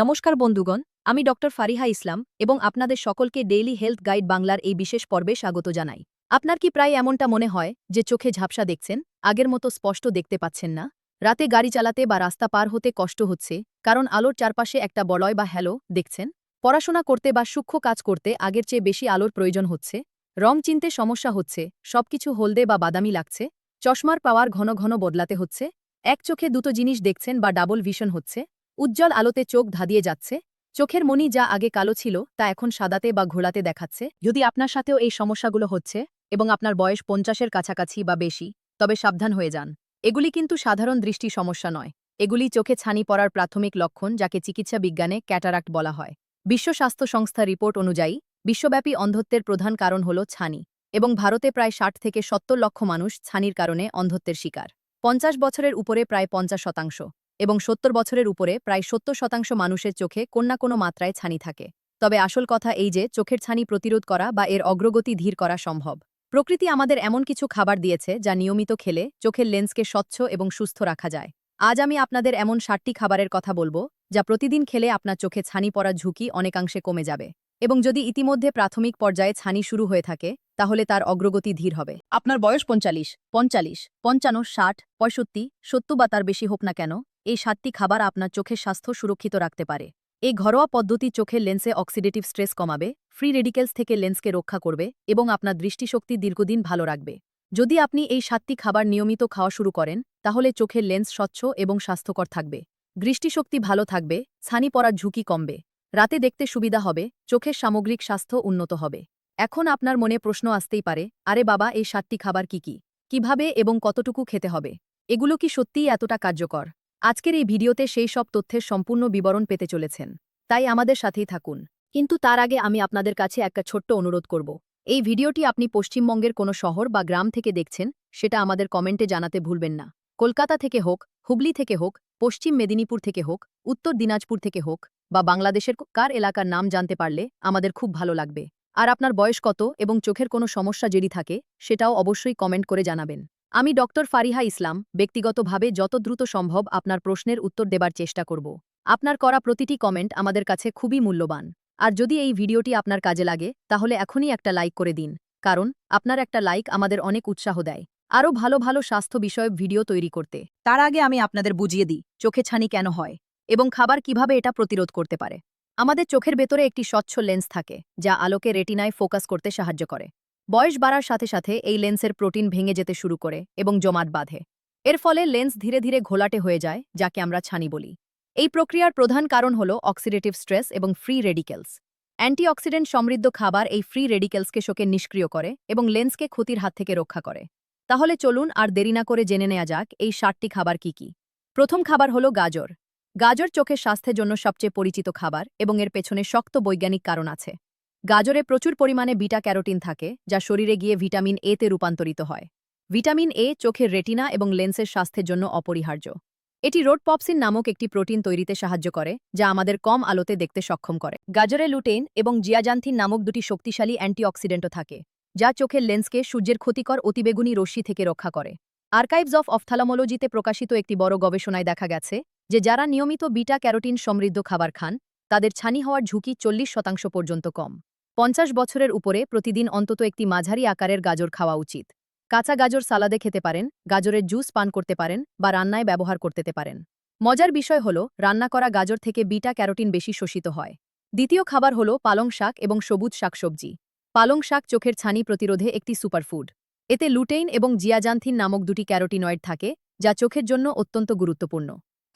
নমস্কার বন্ধুগণ, আমি ডক্টর ফারিহা ইসলাম এবং আপনাদের সকলকে ডেইলি হেলথ গাইড বাংলার এই বিশেষ পর্বে স্বাগত জানাই। আপনার কি প্রায় এমনটা মনে হয় যে চোখে ঝাপসা দেখছেন, আগের মতো স্পষ্ট দেখতে পাচ্ছেন না? রাতে গাড়ি চালাতে বা রাস্তা পার হতে কষ্ট হচ্ছে, কারণ আলোর চারপাশে একটা বলয় বা হ্যালো দেখছেন? পড়াশোনা করতে বা সূক্ষ্ম কাজ করতে আগের চেয়ে বেশি আলোর প্রয়োজন হচ্ছে? রং চিনতে সমস্যা হচ্ছে, সবকিছু হলদে বা বাদামি লাগছে? চশমার পাওয়ার ঘন ঘন বদলাতে হচ্ছে? এক চোখে দুটো জিনিস দেখছেন বা ডাবল ভিশন হচ্ছে? উজ্জ্বল আলোতে চোখ ধাঁধিয়ে যাচ্ছে। চোখের মনি যা আগে কালো ছিল, তা এখন সাদাতে বা ঘোলাতে দেখাচ্ছে। যদি আপনার সাথেও এই সমস্যাগুলো হচ্ছে, এবং আপনার বয়স পঞ্চাশের কাছাকাছি বা বেশি, তবে সাবধান হয়ে যান। এগুলি কিন্তু সাধারণ দৃষ্টি সমস্যা নয়। এগুলি চোখে ছানি পড়ার প্রাথমিক লক্ষণ, যাকে চিকিৎসা বিজ্ঞানে ক্যাটারাক্ট বলা হয়। বিশ্ব স্বাস্থ্য সংস্থা রিপোর্ট অনুযায়ী, বিশ্বব্যাপী অন্ধত্বের প্রধান কারণ হল ছানি, এবং ভারতে প্রায় ষাট থেকে সত্তর লক্ষ মানুষ ছানির কারণে অন্ধত্বের শিকার। পঞ্চাশ বছরের উপরে প্রায় পঞ্চাশ শতাংশ। এবং সত্তর বছরের উপরে প্রায় সত্তর শতাংশ মানুষের চোখে কোন না কোনো মাত্রায় ছানি থাকে। তবে আসল কথা এই যে, চোখের ছানি প্রতিরোধ করা বা এর অগ্রগতি ধীর করা সম্ভব। প্রকৃতি আমাদের এমন কিছু খাবার দিয়েছে যা নিয়মিত খেলে চোখের লেন্সকে স্বচ্ছ এবং সুস্থ রাখা যায়। আজ আমি আপনাদের এমন ষাটটি খাবারের কথা বলব যা প্রতিদিন খেলে আপনার চোখে ছানি পড়ার ঝুঁকি অনেকাংশে কমে যাবে। এবং যদি ইতিমধ্যে প্রাথমিক পর্যায়ে ছানি শুরু হয়ে থাকে, তাহলে তার অগ্রগতি ধীর হবে। আপনার বয়স পঞ্চালিশ পঞ্চালিশ, পঞ্চান্ন, ষাট, পঁয়ষট্টি, সত্তর বা তার বেশি হোক না কেন এই সাতটি খাবার আপনার চোখের স্বাস্থ্য সুরক্ষিত রাখতে পারে। এই ঘরোয়া পদ্ধতি চোখের লেন্সে অক্সিডেটিভ স্ট্রেস কমাবে, ফ্রি রেডিকেলস থেকে লেন্সকে রক্ষা করবে এবং আপনার দৃষ্টিশক্তি দীর্ঘদিন ভালো রাখবে। যদি আপনি এই সাতটি খাবার নিয়মিত খাওয়া শুরু করেন, তাহলে চোখের লেন্স স্বচ্ছ এবং স্বাস্থ্যকর থাকবে। দৃষ্টিশক্তি ভালো থাকবে, ছানি পড়ার ঝুঁকি কমবে, রাতে দেখতে সুবিধা হবে, চোখের সামগ্রিক স্বাস্থ্য উন্নত হবে। এখন আপনার মনে প্রশ্ন আসতেই পারে, আরে বাবা, এই সাতটি খাবার কি কি? কীভাবে এবং কতটুকু খেতে হবে? এগুলো কি সত্যিই এতটা কার্যকর? আজকের এই ভিডিওতে সেই সব তথ্যের সম্পূর্ণ বিবরণ পেতে চলেছেন, তাই আমাদের সাথেই থাকুন। কিন্তু তার আগে আমি আপনাদের কাছে একটা ছোট্ট অনুরোধ করব। এই ভিডিওটি আপনি পশ্চিমবঙ্গের কোনো শহর বা গ্রাম থেকে দেখছেন, সেটা আমাদের কমেন্টে জানাতে ভুলবেন না। কলকাতা থেকে হোক হুবলি থেকে হোক, পশ্চিম মেদিনীপুর থেকে হোক, উত্তর দিনাজপুর থেকে হোক, বা বাংলাদেশের কার এলাকার নাম জানতে পারলে আমাদের খুব ভালো লাগবে। আর আপনার বয়স কত এবং চোখের কোনো সমস্যা যদি থাকে, সেটাও অবশ্যই কমেন্ট করে জানাবেন। আমি ডক্টর ফারিহা ইসলাম, ব্যক্তিগতভাবে যত দ্রুত সম্ভব আপনার প্রশ্নের উত্তর দেবার চেষ্টা করব। আপনার করা প্রতিটি কমেন্ট আমাদের কাছে খুবই মূল্যবান। আর যদি এই ভিডিওটি আপনার কাজে লাগে, তাহলে এখনই একটা লাইক করে দিন, কারণ আপনার একটা লাইক আমাদের অনেক উৎসাহ দেয়। আরও ভালো ভালো স্বাস্থ্য বিষয়ক ভিডিও তৈরি করতে। তার আগে আমি আপনাদের বুঝিয়ে দিই, চোখে ছানি কেন হয় এবং খাবার কীভাবে এটা প্রতিরোধ করতে পারে। আমাদের চোখের ভেতরে একটি স্বচ্ছ লেন্স থাকে, যা আলোকে রেটিনায় ফোকাস করতে সাহায্য করে। বয়স বাড়ার সাথে সাথে এই লেন্সের প্রোটিন ভেঙে যেতে শুরু করে এবং জমাট বাঁধে। এর ফলে লেন্স ধীরে ধীরে ঘোলাটে হয়ে যায়, যাকে আমরা ছানি বলি। এই প্রক্রিয়ার প্রধান কারণ হল অক্সিডেটিভ স্ট্রেস এবং ফ্রি রেডিকেলস। অ্যান্টিঅক্সিডেন্ট সমৃদ্ধ খাবার এই ফ্রি রেডিকেলসকে শোকে নিষ্ক্রিয় করে এবং লেন্সকে ক্ষতির হাত থেকে রক্ষা করে। তাহলে চলুন আর দেরি না করে জেনে নেওয়া যাক এই ষাটটি খাবার কি কি। প্রথম খাবার হল গাজর। গাজর চোখের স্বাস্থ্যের জন্য সবচেয়ে পরিচিত খাবার এবং এর পেছনে শক্ত বৈজ্ঞানিক কারণ আছে। গাজরে প্রচুর পরিমাণে বিটা ক্যারোটিন থাকে, যা শরীরে গিয়ে ভিটামিন এ তে রূপান্তরিত হয়। ভিটামিন এ চোখের রেটিনা এবং লেন্সের স্বাস্থ্যের জন্য অপরিহার্য। এটি রোডপপসিন নামক একটি প্রোটিন তৈরিতে সাহায্য করে, যা আমাদের কম আলোতে দেখতে সক্ষম করে। গাজরে লুটেইন এবং জিয়াজান্থিন নামক দুটি শক্তিশালী অ্যান্টিঅক্সিডেন্টও থাকে, যা চোখের লেন্সকে সূর্যের ক্ষতিকর অতিবেগুনি রশ্মি থেকে রক্ষা করে। আর্কাইভস অফ অফথালামোলজিতে প্রকাশিত একটি বড় গবেষণায় দেখা গেছে যে যারা নিয়মিত বিটা ক্যারোটিন সমৃদ্ধ খাবার খান তাদের ছানি হওয়ার ঝুঁকি চল্লিশ শতাংশ পর্যন্ত কম। পঞ্চাশ বছরের উপরে প্রতিদিন অন্তত একটি মাঝারি আকারের গাজর খাওয়া উচিত। কাঁচা গাজর সালাদে খেতে পারেন, গাজরের জুস পান করতে পারেন বা রান্নায় ব্যবহার করতে পারেন। মজার বিষয় হল, রান্না করা গাজর থেকে বিটা ক্যারোটিন বেশি শোষিত হয়। দ্বিতীয় খাবার হল পালং শাক এবং সবুজ শাকসবজি। পালং শাক চোখের ছানি প্রতিরোধে একটি সুপারফুড। এতে লুটেইন এবং জিয়াজান্থিন নামক দুটি ক্যারোটিনয়েড থাকে, যা চোখের জন্য অত্যন্ত গুরুত্বপূর্ণ।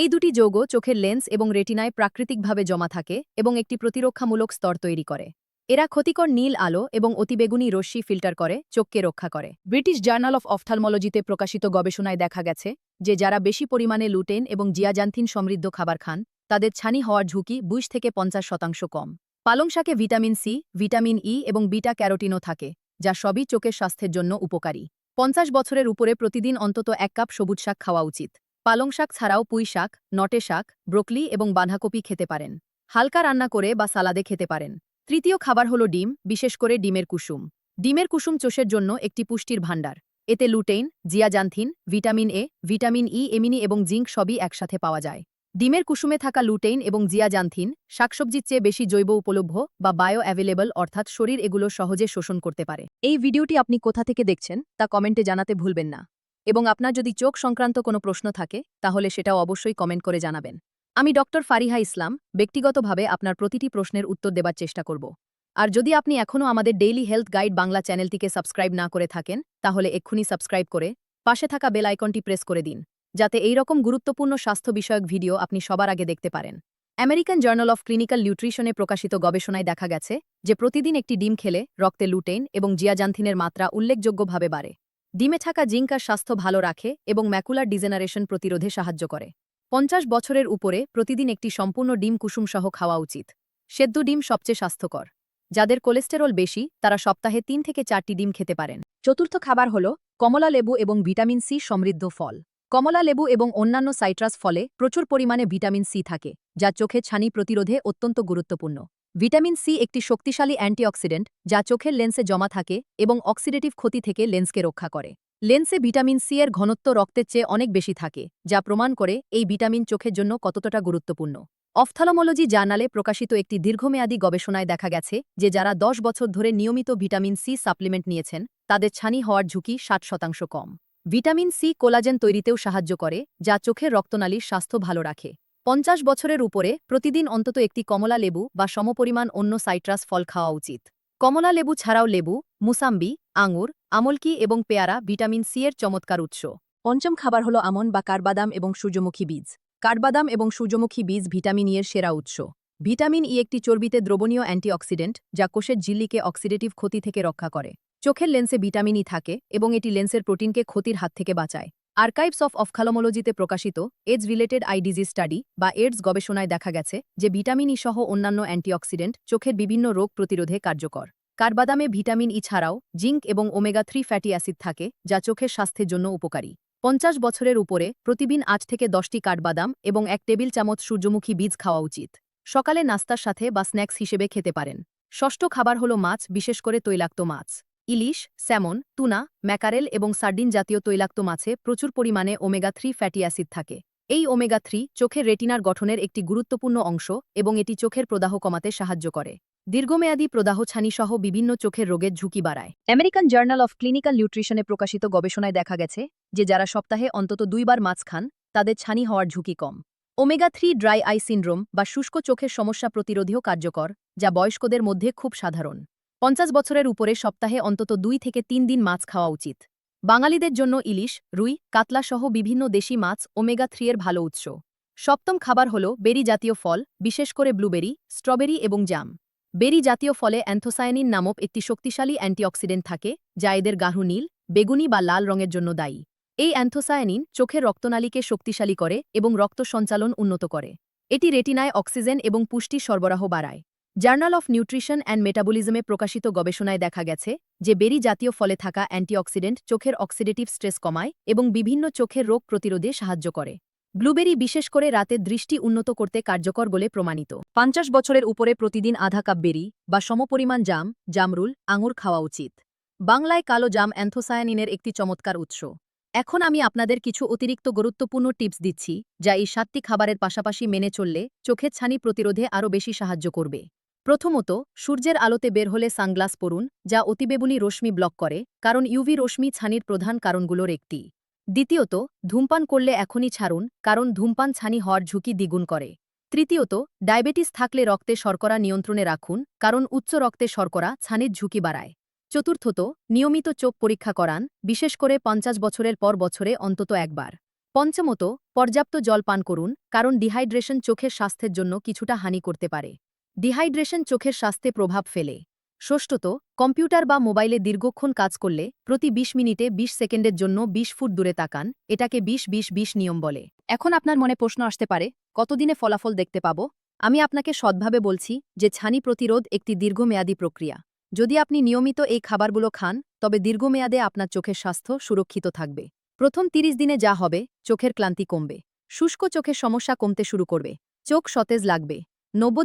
এই দুটি যৌগ চোখের লেন্স এবং রেটিনায় প্রাকৃতিকভাবে জমা থাকে এবং একটি প্রতিরক্ষামূলক স্তর তৈরি করে। এরা ক্ষতিকর নীল আলো এবং অতিবেগুনি রশ্মি ফিল্টার করে, চোখকে রক্ষা করে। ব্রিটিশ জার্নাল অফ অফথালমোলজিতে প্রকাশিত গবেষণায় দেখা গেছে যে যারা বেশি পরিমাণে লুটেন এবং জিয়াজান্থিন সমৃদ্ধ খাবার খান, তাদের ছানি হওয়ার ঝুঁকি বুশ থেকে পঞ্চাশ শতাংশ কম। পালং শাকে ভিটামিন সি, ভিটামিন ই এবং বিটা ক্যারোটিনও থাকে, যা সবই চোখের স্বাস্থ্যের জন্য উপকারী। পঞ্চাশ বছরের উপরে প্রতিদিন অন্তত এক কাপ সবুজ শাক খাওয়া উচিত। পালং শাক ছাড়াও পুঁই শাক, নটে শাক, ব্রোকলি এবং বাঁধাকপি খেতে পারেন। হালকা রান্না করে বা সালাদে খেতে পারেন। তৃতীয় খাবার হল ডিম, বিশেষ করে ডিমের কুসুম। ডিমের কুসুম চোষের জন্য একটি পুষ্টির ভাণ্ডার। এতে lutein, zeaxanthin, vitamin A, vitamin E, এমিনি এবং জিঙ্ক সবই একসাথে পাওয়া যায়। ডিমের কুসুমে থাকা লুটেইন এবং জিয়াজান্থিন শাকসবজির চেয়ে বেশি জৈব উপলভ্য বা বায়ো অ্যাভেলেবল অর্থাৎ শরীর এগুলো সহজে শোষণ করতে পারে। এই ভিডিওটি আপনি কোথা থেকে দেখছেন তা কমেন্টে জানাতে ভুলবেন না। এবং আপনার যদি চোখ সংক্রান্ত কোনো প্রশ্ন থাকে, তাহলে সেটাও অবশ্যই কমেন্ট করে জানাবেন। আমি ডক্টর ফারিহা ইসলাম, ব্যক্তিগতভাবে আপনার প্রতিটি প্রশ্নের উত্তর দেবার চেষ্টা করব। আর যদি আপনি এখনও আমাদের ডেইলি হেলথ গাইড বাংলা চ্যানেলটিকে সাবস্ক্রাইব না করে থাকেন, তাহলে এক্ষুনি সাবস্ক্রাইব করে পাশে থাকা বেল আইকনটি প্রেস করে দিন, যাতে এই রকম গুরুত্বপূর্ণ স্বাস্থ্য বিষয়ক ভিডিও আপনি সবার আগে দেখতে পারেন। আমেরিকান জার্নাল অফ ক্লিনিক্যাল নিউট্রিশনে প্রকাশিত গবেষণায় দেখা গেছে যে প্রতিদিন একটি ডিম খেলে রক্তে লুটেইন এবং জিয়াজান্থিনের মাত্রা উল্লেখযোগ্যভাবে বাড়ে। ডিমে থাকা জিঙ্কার স্বাস্থ্য ভালো রাখে এবং ম্যাকুলার ডিজেনারেশন প্রতিরোধে সাহায্য করে। পঞ্চাশ বছরের উপরে প্রতিদিন একটি সম্পূর্ণ ডিম কুসুমসহ খাওয়া উচিত। সেদ্ধ ডিম সবচেয়ে স্বাস্থ্যকর। যাদের কোলেস্টেরল বেশি, তারা সপ্তাহে তিন থেকে চারটি ডিম খেতে পারেন। চতুর্থ খাবার হল কমলা লেবু এবং ভিটামিন সি সমৃদ্ধ ফল। কমলা লেবু এবং অন্যান্য সাইট্রাস ফলে প্রচুর পরিমাণে ভিটামিন সি থাকে, যা চোখে ছানি প্রতিরোধে অত্যন্ত গুরুত্বপূর্ণ। ভিটামিন সি একটি শক্তিশালী অ্যান্টিঅক্সিডেন্ট যা চোখের লেন্সে জমা থাকে এবং অক্সিডেটিভ ক্ষতি থেকে লেন্সকে রক্ষা করে। লেন্সে ভিটামিন সি এর ঘনত্ব রক্তের চেয়ে অনেক বেশি থাকে, যা প্রমাণ করে এই ভিটামিন চোখের জন্য কতটা গুরুত্বপূর্ণ। অফথালমোলজি জার্নালে প্রকাশিত একটি দীর্ঘমেয়াদী গবেষণায় দেখা গেছে যে যারা দশ বছর ধরে নিয়মিত ভিটামিন সি সাপ্লিমেন্ট নিয়েছেন, তাদের ছানি হওয়ার ঝুঁকি ষাট শতাংশ কম। ভিটামিন সি কোলাজেন তৈরিতেও সাহায্য করে, যা চোখের রক্তনালীর স্বাস্থ্য ভালো রাখে। পঞ্চাশ বছরের উপরে প্রতিদিন অন্তত একটি কমলা লেবু বা সমপরিমাণ অন্য সাইট্রাস ফল খাওয়া উচিত। কমলা লেবু ছাড়াও লেবু, মুসাম্বি, আঙুর, আমলকি এবং পেয়ারা ভিটামিন সি এর চমৎকার উৎস। পঞ্চম খাবার হল আমন বা কাঠবাদাম এবং সূর্যমুখী বীজ। কাঠবাদাম এবং সূর্যমুখী বীজ ভিটামিন ই এর সেরা উৎস। ভিটামিন ই একটি চর্বিতে দ্রবণীয় অ্যান্টিঅক্সিডেন্ট, যা কোষের ঝিল্লিকে অক্সিডেটিভ ক্ষতি থেকে রক্ষা করে। চোখের লেন্সে ভিটামিন ই থাকে এবং এটি লেন্সের প্রোটিনকে ক্ষতির হাত থেকে বাঁচায়। আর্কাইভস অফ অফখালোমোলজিতে প্রকাশিত age related eye disease study বা এডস গবেষণায় দেখা গেছে যে ভিটামিন ই সহ অন্যান্য অ্যান্টিঅক্সিডেন্ট চোখের বিভিন্ন রোগ প্রতিরোধে কার্যকর। কাঠবাদামে ভিটামিন ই ছাড়াও জিঙ্ক এবং ওমেগা থ্রি ফ্যাটি অ্যাসিড থাকে, যা চোখের স্বাস্থ্যের জন্য উপকারী। পঞ্চাশ বছরের উপরে প্রতিদিন আট থেকে দশটি কাঠবাদাম এবং এক টেবিল চামচ সূর্যমুখী বীজ খাওয়া উচিত। সকালে নাস্তার সাথে বা স্ন্যাক্স হিসেবে খেতে পারেন। ষষ্ঠ খাবার হল মাছ, বিশেষ করে তৈলাক্ত মাছ। ইলিশ, স্যামন, তুনা, ম্যাকারেল এবং সার্ডিন জাতীয় তৈলাক্ত মাছে প্রচুর পরিমাণে ওমেগা থ্রি ফ্যাটি অ্যাসিড থাকে। এই ওমেগা থ্রি চোখের রেটিনার গঠনের একটি গুরুত্বপূর্ণ অংশ এবং এটি চোখের প্রদাহ কমাতে সাহায্য করে। দীর্ঘমেয়াদী প্রদাহ ছানিসহ বিভিন্ন চোখের রোগের ঝুঁকি বাড়ায়। আমেরিকান জার্নাল অফ ক্লিনিক্যাল নিউট্রিশনে প্রকাশিত গবেষণায় দেখা গেছে যে যারা সপ্তাহে অন্তত দুইবার মাছ খান, তাদের ছানি হওয়ার ঝুঁকি কম। Omega three dry eye syndrome বা শুষ্ক চোখের সমস্যা প্রতিরোধেও কার্যকর, যা বয়স্কদের মধ্যে খুব সাধারণ। পঞ্চাশ বছরের উপরে সপ্তাহে অন্তত দুই থেকে তিন দিন মাছ খাওয়া উচিত। বাঙালিদের জন্য ইলিশ, রুই, কাতলা সহ বিভিন্ন দেশি মাছ ওমেগা থ্রি এর ভালো উৎস। সপ্তম খাবার হল বেরি জাতীয় ফল, বিশেষ করে ব্লুবেরি, স্ট্রবেরি এবং জাম। বেরি জাতীয় ফলে অ্যান্থোসায়ানিন নামক একটি শক্তিশালী অ্যান্টিঅক্সিডেন্ট থাকে, যা এদের গাঢ় নীল, বেগুনি বা লাল রঙের জন্য দায়ী। এই অ্যান্থোসায়ানিন চোখের রক্তনালীকে শক্তিশালী করে এবং রক্ত সঞ্চালন উন্নত করে। এটি রেটিনায় অক্সিজেন এবং পুষ্টি সরবরাহ বাড়ায়। জার্নাল অফ নিউট্রিশন অ্যান্ড মেটাবলিজমে প্রকাশিত গবেষণায় দেখা গেছে যে বেরি জাতীয় ফলে থাকা অ্যান্টিঅক্সিডেন্ট চোখের অক্সিডেটিভ স্ট্রেস কমায় এবং বিভিন্ন চোখের রোগ প্রতিরোধে সাহায্য করে। ব্লুবেরি বিশেষ করে রাতের দৃষ্টি উন্নত করতে কার্যকর বলে প্রমাণিত। পঞ্চাশ বছরের উপরে প্রতিদিন আধা কাপ বেরি বা সমপরিমাণ জাম, জামরুল, আঙুর খাওয়া উচিত। বাংলায় কালো জাম অ্যান্থোসায়ানিনের একটি চমৎকার উৎস। এখন আমি আপনাদের কিছু অতিরিক্ত গুরুত্বপূর্ণ টিপস দিচ্ছি, যা এই সাতটি খাবারের পাশাপাশি মেনে চললে চোখের ছানি প্রতিরোধে আরও বেশি সাহায্য করবে। প্রথমত, সূর্যের আলোতে বের হলে সানগ্লাস পরুন, যা অতিবেগুনি রশ্মি ব্লক করে, কারণ ইউভি রশ্মি ছানির প্রধান কারণগুলোর একটি। দ্বিতীয়ত, ধূমপান করলে এখনই ছাড়ুন, কারণ ধূমপান ছানি হওয়ার ঝুঁকি দ্বিগুণ করে। তৃতীয়ত, ডায়াবেটিস থাকলে রক্তে শর্করা নিয়ন্ত্রণে রাখুন, কারণ উচ্চ রক্তে শর্করা ছানির ঝুঁকি বাড়ায়। চতুর্থত, নিয়মিত চোখ পরীক্ষা করান, বিশেষ করে পঞ্চাশ বছরের পর বছরে অন্তত একবার। পঞ্চমত, পর্যাপ্ত জল পান করুন, কারণ ডিহাইড্রেশন চোখের স্বাস্থ্যের জন্য কিছুটা হানি করতে পারে। ডিহাইড্রেশন চোখের স্বাস্থ্যে প্রভাব ফেলে। ষষ্ঠত, কম্পিউটার বা মোবাইলে দীর্ঘক্ষণ কাজ করলে প্রতি ২০ মিনিটে ২০ সেকেন্ডের জন্য ২০ ফুট দূরে তাকান, এটাকে ২০ ২০ ২০ নিয়ম বলে। এখন আপনার মনে প্রশ্ন আসতে পারে, কতদিনে ফলাফল দেখতে পাব? আমি আপনাকে সদ্ভাবে বলছি যে ছানি প্রতিরোধ একটি দীর্ঘমেয়াদী প্রক্রিয়া। যদি আপনি নিয়মিত এই খাবারগুলো খান, তবে দীর্ঘমেয়াদে আপনার চোখের স্বাস্থ্য সুরক্ষিত থাকবে। প্রথম ৩০ দিনে যা হবে, চোখের ক্লান্তি কমবে। শুষ্ক চোখের সমস্যা কমতে শুরু করবে। চোখ সতেজ লাগবে।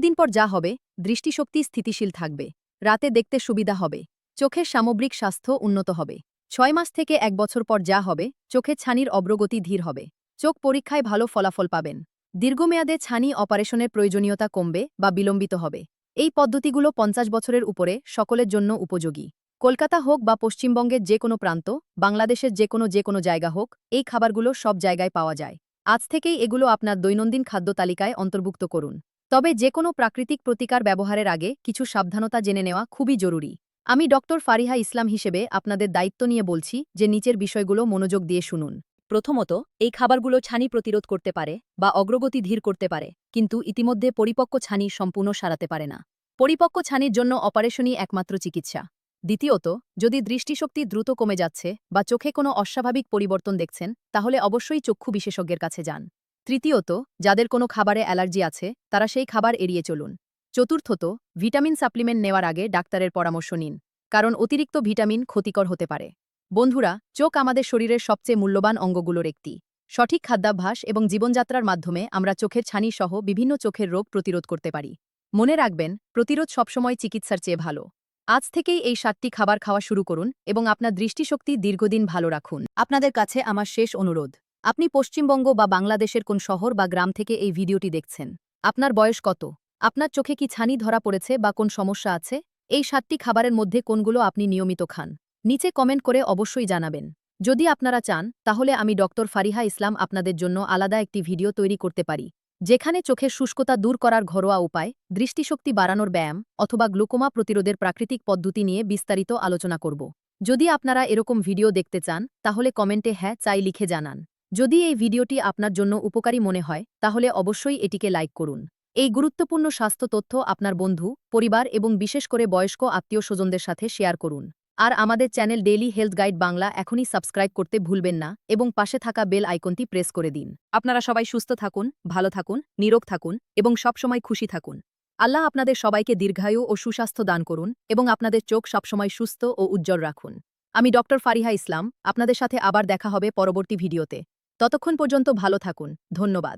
দিন পর যা হবে, দৃষ্টিশক্তি স্থিতিশীল থাকবে। রাতে দেখতে সুবিধা হবে। চোখের সামগ্রিক স্বাস্থ্য উন্নত হবে। ছয় মাস থেকে এক বছর পর যা হবে, চোখে ছানির অগ্রগতি ধীর হবে। চোখ পরীক্ষায় ভালো ফলাফল পাবেন। দীর্ঘমেয়াদে ছানি অপারেশনের প্রয়োজনীয়তা কমবে বা বিলম্বিত হবে। এই পদ্ধতিগুলো পঞ্চাশ বছরের উপরে সকলের জন্য উপযোগী। কলকাতা হোক বা পশ্চিমবঙ্গের যে কোনো প্রান্ত, বাংলাদেশের যে কোনো যে কোনো জায়গা হোক, এই খাবারগুলো সব জায়গায় পাওয়া যায়। আজ থেকেই এগুলো আপনার দৈনন্দিন খাদ্য তালিকায় অন্তর্ভুক্ত করুন। তবে যে কোনো প্রাকৃতিক প্রতিকার ব্যবহারের আগে কিছু সাবধানতা জেনে নেওয়া খুবই জরুরি। আমি ডক্টর ফারিহা ইসলাম হিসেবে আপনাদের দায়িত্ব নিয়ে বলছি যে নিচের বিষয়গুলো মনোযোগ দিয়ে শুনুন। প্রথমত, এই খাবারগুলো ছানি প্রতিরোধ করতে পারে বা অগ্রগতি ধীর করতে পারে, কিন্তু ইতিমধ্যে পরিপক্ক ছানি সম্পূর্ণ সারাতে পারে না। পরিপক্ক ছানির জন্য অপারেশনই একমাত্র চিকিৎসা। দ্বিতীয়ত, যদি দৃষ্টিশক্তি দ্রুত কমে যাচ্ছে বা চোখে কোনো অস্বাভাবিক পরিবর্তন দেখছেন, তাহলে অবশ্যই চক্ষু বিশেষজ্ঞের কাছে যান। তৃতীয়ত, যাদের কোনো খাবারে অ্যালার্জি আছে, তারা সেই খাবার এড়িয়ে চলুন। চতুর্থত, ভিটামিন সাপ্লিমেন্ট নেওয়ার আগে ডাক্তারের পরামর্শ নিন, কারণ অতিরিক্ত ভিটামিন ক্ষতিকর হতে পারে। বন্ধুরা, চোখ আমাদের শরীরের সবচেয়ে মূল্যবান অঙ্গগুলোর একটি। সঠিক খাদ্যাভ্যাস এবং জীবনযাত্রার মাধ্যমে আমরা চোখের ছানি সহ বিভিন্ন চোখের রোগ প্রতিরোধ করতে পারি। মনে রাখবেন, প্রতিরোধ সবসময় চিকিৎসার চেয়ে ভালো। আজ থেকেই এই সাতটি খাবার খাওয়া শুরু করুন এবং আপনার দৃষ্টিশক্তি দীর্ঘদিন ভালো রাখুন। আপনাদের কাছে আমার শেষ অনুরোধ। আপনি পশ্চিমবঙ্গ বা বাংলাদেশের কোন শহর বা গ্রাম থেকে এই ভিডিওটি দেখছেন। আপনার বয়স কত? আপনার চোখে কি ছানি ধরা পড়েছে বা কোন সমস্যা আছে? এই সাতটি খাবারের মধ্যে কোনগুলো আপনি নিয়মিত খান? নিচে কমেন্ট করে অবশ্যই জানাবেন। যদি আপনারা চান, তাহলে আমি ডক্টর ফারিহা ইসলাম আপনাদের জন্য আলাদা একটি ভিডিও তৈরি করতে পারি, যেখানে চোখের শুষ্কতা দূর করার ঘরোয়া উপায়, দৃষ্টিশক্তি বাড়ানোর ব্যায়াম, অথবা গ্লুকোমা প্রতিরোধের প্রাকৃতিক পদ্ধতি নিয়ে বিস্তারিত আলোচনা করব। যদি আপনারা এরকম ভিডিও দেখতে চান, তাহলে কমেন্টে হ্যাঁ চাই লিখে জানান। যদি এই ভিডিওটি আপনার জন্য উপকারী মনে হয়, তাহলে অবশ্যই এটিকে লাইক করুন। এই গুরুত্বপূর্ণ স্বাস্থ্য তথ্য আপনার বন্ধু, পরিবার এবং বিশেষ করে বয়স্ক আত্মীয় স্বজনদের সাথে শেয়ার করুন। আর আমাদের channel daily health guide Bangla এখনই সাবস্ক্রাইব করতে ভুলবেন না এবং পাশে থাকা বেল আইকনটি প্রেস করে দিন। আপনারা সবাই সুস্থ থাকুন, ভালো থাকুন, নিরোগ থাকুন এবং সবসময় খুশি থাকুন। আল্লাহ আপনাদের সবাইকে দীর্ঘায়ু ও সুস্বাস্থ্য দান করুন এবং আপনাদের চোখ সবসময় সুস্থ ও উজ্জ্বল রাখুন। আমি ডক্টর ফারিহা ইসলাম, আপনাদের সাথে আবার দেখা হবে পরবর্তী ভিডিওতে। ততক্ষণ পর্যন্ত ভালো থাকুন। ধন্যবাদ।